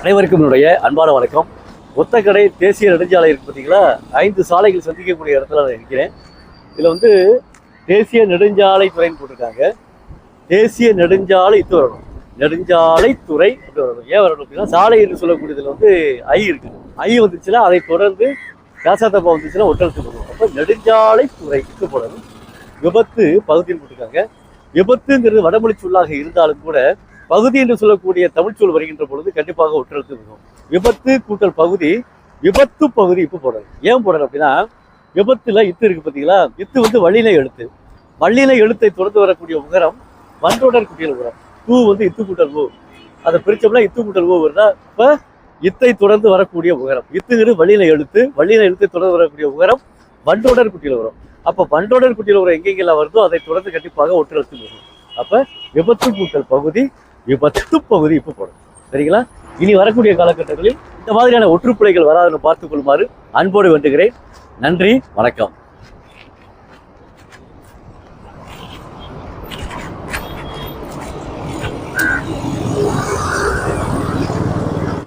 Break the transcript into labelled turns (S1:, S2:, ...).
S1: அனைவருக்கும் என்னுடைய அன்பான வணக்கம். ஒத்தக்கடை தேசிய நெடுஞ்சாலை இருக்கு பார்த்தீங்களா ஐந்து சாலைகள் சந்திக்கக்கூடிய இடத்துல நான் இருக்கிறேன். இதில் வந்து தேசிய நெடுஞ்சாலை துறைன்னு போட்டிருக்காங்க. தேசிய நெடுஞ்சாலை இது வரணும் நெடுஞ்சாலை துறை அப்படி வரணும் ஏன் வரணும் அப்படின்னா சாலை என்று சொல்லக்கூடியதில் வந்து ஐ இருக்குது ஐ வந்துச்சுன்னா அதை தொடர்ந்து காசாத்தப்பா வந்துச்சுன்னா ஒட்டலுக்கு போடணும் அப்போ நெடுஞ்சாலை துறை இது போடணும் விபத்து பகுதியில் போட்டிருக்காங்க. விபத்துங்கிறது வடமொழி சொல்லாக இருந்தாலும் கூட பகுதி என்று சொல்லக்கூடிய தமிழ்ச்சொல் வருகின்ற பொழுது கண்டிப்பாக ஒற்றெழுத்து வரும் விபத்து கூட்டல் பகுதி விபத்து பகுதி இப்போ போடணும் ஏன் போடணும் அப்படின்னா விபத்தில் இத்து இருக்குது பார்த்தீங்களா இத்து வந்து வழியில எழுத்து. வள்ளினை எழுத்தை தொடர்ந்து வரக்கூடிய உகரம் வன்றோடர் குட்டியல் உகரம். தூ வந்து இத்து கூட்டல் ஊ அதை பிரித்தோம்னா இத்து கூட்டல் ஊ வருதா இப்போ இத்தை தொடர்ந்து வரக்கூடிய உகரம். இத்துங்கிறது வழியில எழுத்து வள்ளினை எழுத்தை தொடர்ந்து வரக்கூடிய உகரம் வண்டோடர் குட்டியல் உரம் அப்போ வண்டோடர் குட்டியல் உரம் எங்கெங்கெல்லாம் வருதோ அதை தொடர்ந்து கண்டிப்பாக ஒற்றெழுத்து வரும் அப்போ விபத்து கூட்டல் பகுதி விபத்து பகுதி இப்போ போடும் சரிங்களா? இனி வரக்கூடிய காலகட்டங்களில் இந்த மாதிரியான ஒற்றுப்புழைகள் வராதுன்னு பார்த்துக் கொள்ளுமாறு அன்போடு வேண்டுகிறேன். நன்றி வணக்கம்.